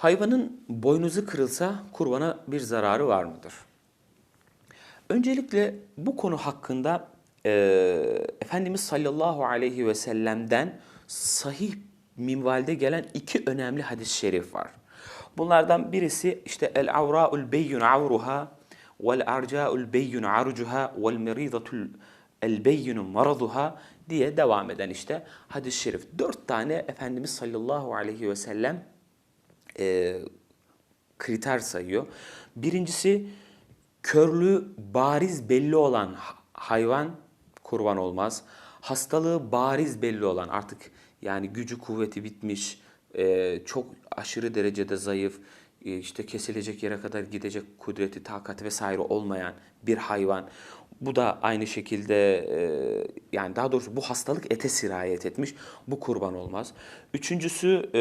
Hayvanın boynuzu kırılsa kurbana bir zararı var mıdır? Öncelikle bu konu hakkında e, Efendimiz sallallahu aleyhi ve sellem'den sahih minvalde gelen iki önemli hadis-i şerif var. Bunlardan birisi işte el avra'ul beyyun avruha vel arca'ul beyyun arcuha vel meridatul el beyyun maraduha diye devam eden işte hadis-i şerif. Dört tane Efendimiz sallallahu aleyhi ve sellem e, kriter sayıyor. Birincisi körlüğü bariz belli olan ha- hayvan kurban olmaz. Hastalığı bariz belli olan artık yani gücü kuvveti bitmiş, e, çok aşırı derecede zayıf, e, işte kesilecek yere kadar gidecek kudreti, takati vesaire olmayan bir hayvan. Bu da aynı şekilde e, yani daha doğrusu bu hastalık ete sirayet etmiş. Bu kurban olmaz. Üçüncüsü e,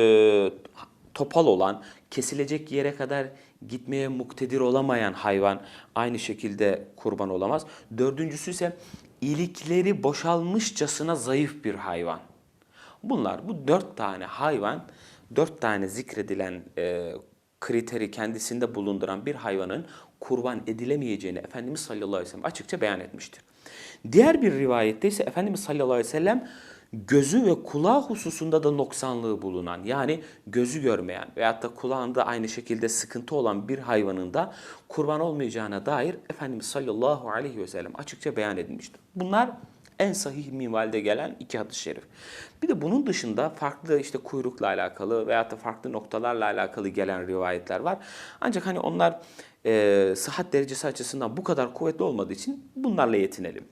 topal olan, kesilecek yere kadar gitmeye muktedir olamayan hayvan aynı şekilde kurban olamaz. Dördüncüsü ise ilikleri boşalmışçasına zayıf bir hayvan. Bunlar bu dört tane hayvan, dört tane zikredilen e, kriteri kendisinde bulunduran bir hayvanın kurban edilemeyeceğini Efendimiz sallallahu aleyhi ve sellem açıkça beyan etmiştir. Diğer bir rivayette ise Efendimiz sallallahu aleyhi ve sellem gözü ve kulağı hususunda da noksanlığı bulunan yani gözü görmeyen veyahut da kulağında aynı şekilde sıkıntı olan bir hayvanın da kurban olmayacağına dair Efendimiz sallallahu aleyhi ve sellem açıkça beyan edilmiştir. Bunlar en sahih minvalde gelen iki hadis-i şerif. Bir de bunun dışında farklı işte kuyrukla alakalı veyahut da farklı noktalarla alakalı gelen rivayetler var. Ancak hani onlar e, sıhhat derecesi açısından bu kadar kuvvetli olmadığı için bunlarla yetinelim.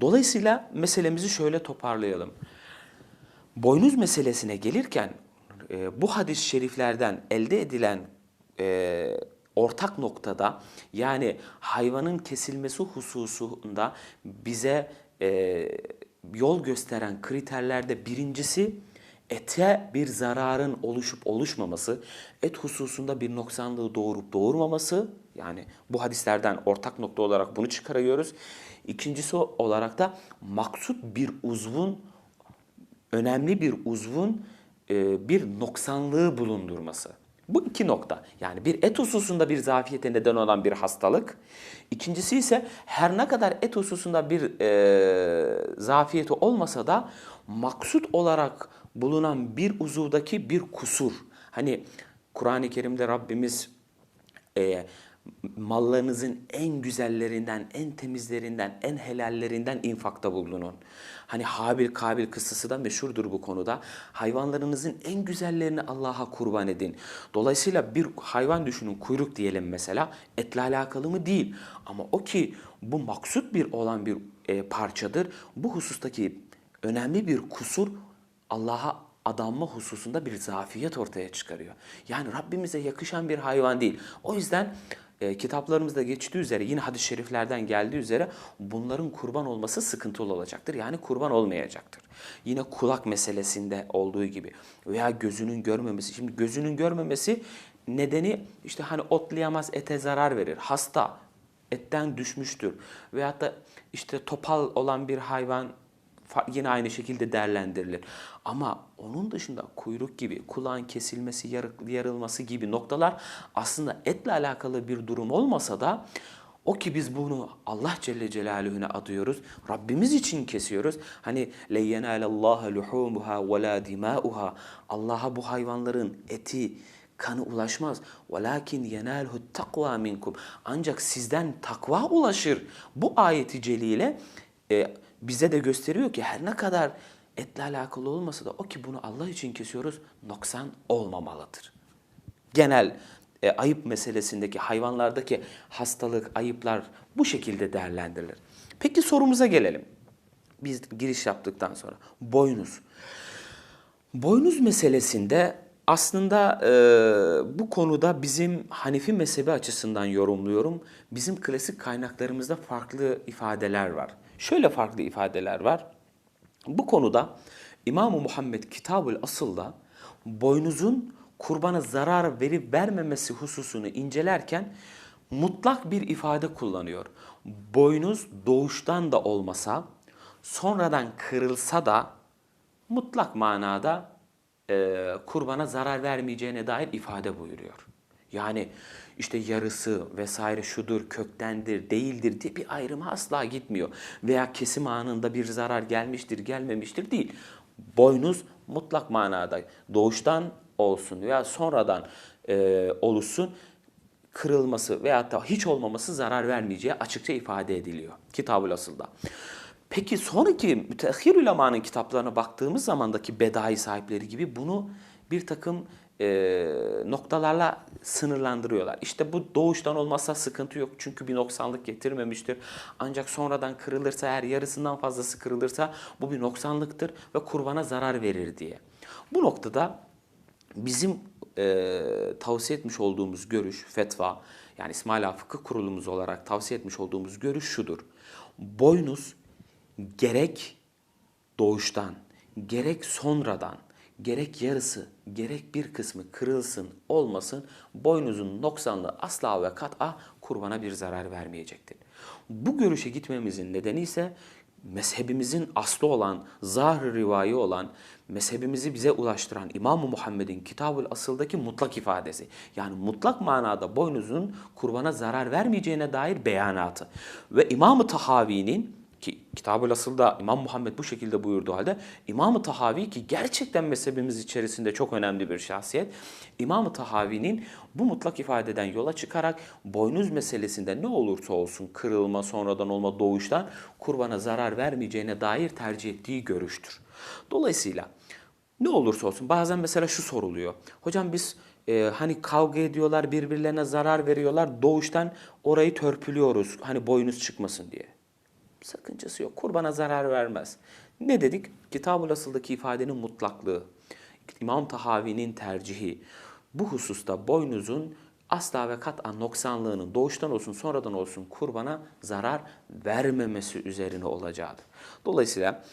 Dolayısıyla meselemizi şöyle toparlayalım. Boynuz meselesine gelirken e, bu hadis-i şeriflerden elde edilen e, ortak noktada yani hayvanın kesilmesi hususunda bize e, yol gösteren kriterlerde birincisi ete bir zararın oluşup oluşmaması, et hususunda bir noksanlığı doğurup doğurmaması yani bu hadislerden ortak nokta olarak bunu çıkarıyoruz. İkincisi olarak da maksut bir uzvun önemli bir uzvun e, bir noksanlığı bulundurması. Bu iki nokta. Yani bir et hususunda bir zafiyete neden olan bir hastalık. İkincisi ise her ne kadar et hususunda bir e, zafiyeti olmasa da maksut olarak bulunan bir uzuvdaki bir kusur. Hani Kur'an-ı Kerim'de Rabbimiz e, mallarınızın en güzellerinden, en temizlerinden, en helallerinden infakta bulunun. Hani Habil Kabil kıssası da meşhurdur bu konuda. Hayvanlarınızın en güzellerini Allah'a kurban edin. Dolayısıyla bir hayvan düşünün kuyruk diyelim mesela etle alakalı mı değil. Ama o ki bu maksut bir olan bir e, parçadır. Bu husustaki önemli bir kusur Allah'a adanma hususunda bir zafiyet ortaya çıkarıyor. Yani Rabbimize yakışan bir hayvan değil. O yüzden e, kitaplarımızda geçtiği üzere yine hadis-i şeriflerden geldiği üzere bunların kurban olması sıkıntılı olacaktır. Yani kurban olmayacaktır. Yine kulak meselesinde olduğu gibi veya gözünün görmemesi. Şimdi gözünün görmemesi nedeni işte hani otlayamaz ete zarar verir. Hasta etten düşmüştür. Veyahut da işte topal olan bir hayvan yine aynı şekilde değerlendirilir. Ama onun dışında kuyruk gibi, kulağın kesilmesi, yarık- yarılması gibi noktalar aslında etle alakalı bir durum olmasa da o ki biz bunu Allah Celle Celaluhu'na adıyoruz. Rabbimiz için kesiyoruz. Hani le yenalallaha luhumuha ve la dimauha. Allah'a bu hayvanların eti, kanı ulaşmaz. Velakin yenalhu takva minkum. Ancak sizden takva ulaşır. Bu ayeti celile e, bize de gösteriyor ki her ne kadar etle alakalı olmasa da o ki bunu Allah için kesiyoruz noksan olmamalıdır. Genel e, ayıp meselesindeki hayvanlardaki hastalık, ayıplar bu şekilde değerlendirilir. Peki sorumuza gelelim. Biz giriş yaptıktan sonra boynuz. Boynuz meselesinde aslında e, bu konuda bizim Hanefi mezhebi açısından yorumluyorum. Bizim klasik kaynaklarımızda farklı ifadeler var. Şöyle farklı ifadeler var. Bu konuda İmam-ı Muhammed Kitabül Asıl'da boynuzun kurbana zarar verip vermemesi hususunu incelerken mutlak bir ifade kullanıyor. Boynuz doğuştan da olmasa, sonradan kırılsa da mutlak manada e, kurbana zarar vermeyeceğine dair ifade buyuruyor. Yani işte yarısı vesaire şudur, köktendir, değildir diye bir ayrıma asla gitmiyor. Veya kesim anında bir zarar gelmiştir, gelmemiştir değil. Boynuz mutlak manada doğuştan olsun veya sonradan e, oluşsun kırılması veya da hiç olmaması zarar vermeyeceği açıkça ifade ediliyor Kitab-ül Asıl'da. Peki sonraki müteahhir ulemanın kitaplarına baktığımız zamandaki bedai sahipleri gibi bunu bir takım e, noktalarla sınırlandırıyorlar. İşte bu doğuştan olmazsa sıkıntı yok çünkü bir noksanlık getirmemiştir. Ancak sonradan kırılırsa eğer yarısından fazlası kırılırsa bu bir noksanlıktır ve kurbana zarar verir diye. Bu noktada bizim e, tavsiye etmiş olduğumuz görüş, fetva yani İsmaila Fıkıh Kurulumuz olarak tavsiye etmiş olduğumuz görüş şudur. Boynuz gerek doğuştan, gerek sonradan, gerek yarısı, gerek bir kısmı kırılsın, olmasın, boynuzun noksanlığı asla ve kat'a kurbana bir zarar vermeyecektir. Bu görüşe gitmemizin nedeni ise mezhebimizin aslı olan, zahir rivayi olan, mezhebimizi bize ulaştıran İmam-ı Muhammed'in Kitab-ül Asıl'daki mutlak ifadesi. Yani mutlak manada boynuzun kurbana zarar vermeyeceğine dair beyanatı. Ve İmam-ı Tahavi'nin ki Kitab-ül Asıl'da İmam Muhammed bu şekilde buyurduğu halde İmam-ı Tahavi ki gerçekten mezhebimiz içerisinde çok önemli bir şahsiyet. İmam-ı Tahavi'nin bu mutlak ifadeden yola çıkarak boynuz meselesinde ne olursa olsun kırılma, sonradan olma, doğuştan kurbana zarar vermeyeceğine dair tercih ettiği görüştür. Dolayısıyla ne olursa olsun bazen mesela şu soruluyor. Hocam biz e, hani kavga ediyorlar birbirlerine zarar veriyorlar doğuştan orayı törpülüyoruz hani boynuz çıkmasın diye. Sakıncası yok. Kurbana zarar vermez. Ne dedik? Kitab-ül Asıl'daki ifadenin mutlaklığı, İmam Tahavi'nin tercihi, bu hususta boynuzun asla ve kat'a noksanlığının doğuştan olsun sonradan olsun kurbana zarar vermemesi üzerine olacağıdır. Dolayısıyla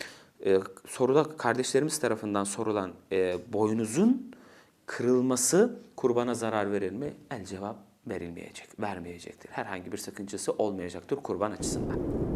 e, soruda kardeşlerimiz tarafından sorulan e, boynuzun kırılması kurbana zarar verir mi? El cevap verilmeyecek, vermeyecektir. Herhangi bir sakıncası olmayacaktır kurban açısından.